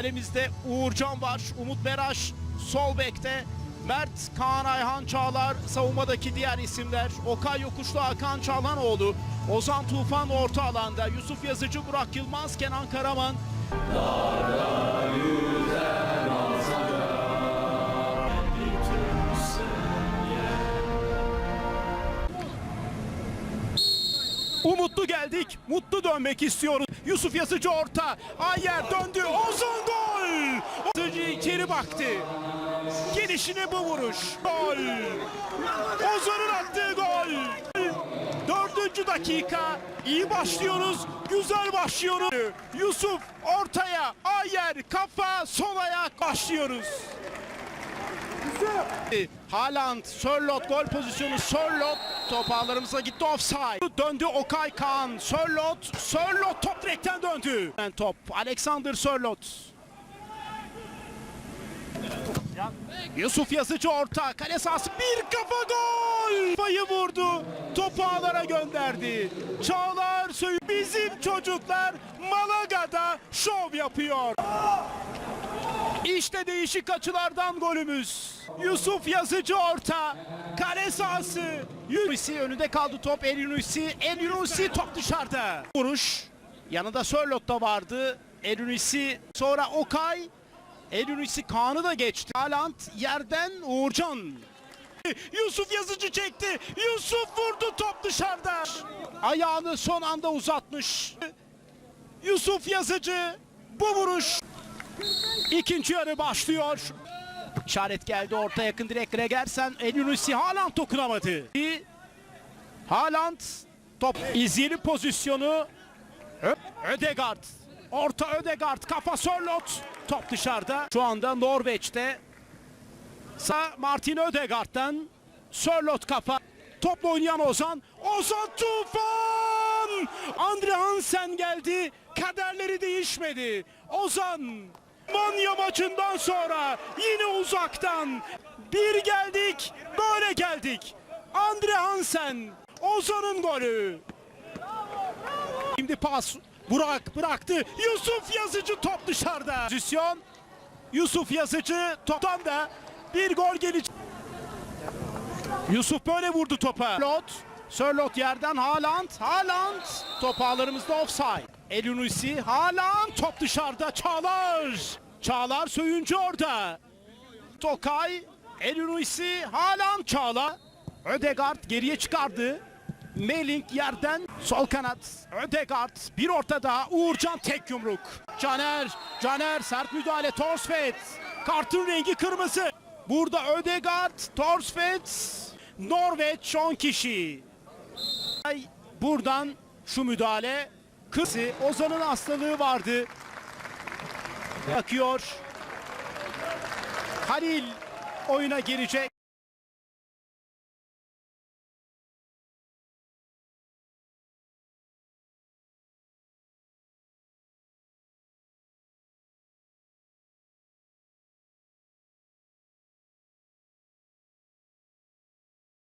Kalemizde Uğurcan var. Umut Meraş sol bekte. Mert, Kaan Ayhan Çağlar savunmadaki diğer isimler. Okay Yokuşlu Hakan Çağlanoğlu. Ozan Tufan orta alanda. Yusuf Yazıcı, Burak Yılmaz, Kenan Karaman. Umutlu geldik. Mutlu dönmek istiyoruz. Yusuf Yazıcı orta. Ayer baktı. Gelişine bu vuruş. Gol. Ozan'ın attığı gol. Dördüncü dakika. İyi başlıyoruz. Güzel başlıyoruz. Yusuf ortaya. Ayer kafa sol ayak başlıyoruz. Haaland, Sörlot gol pozisyonu Sörlot top ağlarımıza gitti offside. Döndü Okay Kaan, Sörlot, Sörlot top direkten döndü. Top Alexander Sörlot. Yusuf Yazıcı orta, kale sahası bir kafa gol! Kafayı vurdu, topu ağlara gönderdi. Çağlar Söyü bizim çocuklar Malaga'da şov yapıyor. İşte değişik açılardan golümüz. Yusuf Yazıcı orta. Kale sahası. Yunusi önünde kaldı top. El Yunusi. El Yunusi top dışarıda. Vuruş. Yanında Sörlot da vardı. El Yunusi sonra Okay. El Yunusi Kaan'ı da geçti. Haaland yerden Uğurcan. Yusuf Yazıcı çekti. Yusuf vurdu top dışarıda. Ayağını son anda uzatmış. Yusuf Yazıcı bu vuruş İkinci yarı başlıyor. İşaret geldi orta yakın direkt Gregersen. Elюnusi Haaland dokunamadı. Haaland top izleyelim pozisyonu. Ö Ödegard. Orta Ödegard kafa Sörlot. Top dışarıda. Şu anda Norveç'te. Sağ Martin Ödegard'dan Sörlot kafa. Topla oynayan Ozan. Ozan Tufan! Andre Hansen geldi. Kaderleri değişmedi. Ozan Manya maçından sonra yine uzaktan bir geldik böyle geldik. Andre Hansen Ozan'ın golü. Şimdi pas Burak bıraktı. Yusuf Yazıcı top dışarıda. Pozisyon Yusuf Yazıcı toptan da bir gol gelecek. Yusuf böyle vurdu topa. Lot, Sörlot yerden Haaland, Haaland top ağlarımızda offside. Elюnusi, Haaland top dışarıda Çağlar. Çağlar Söyüncü orada. Tokay, Elюnusi, Haaland Çağlar. Ödegard geriye çıkardı. Melink yerden sol kanat. Ödegard bir orta daha. Uğurcan tek yumruk. Caner, Caner sert müdahale. Torsfet. Kartın rengi kırmızı. Burada Ödegard, Torsfet, Norveç 10 kişi. Buradan şu müdahale. Kızı Ozan'ın hastalığı vardı. Bakıyor. Halil oyuna girecek.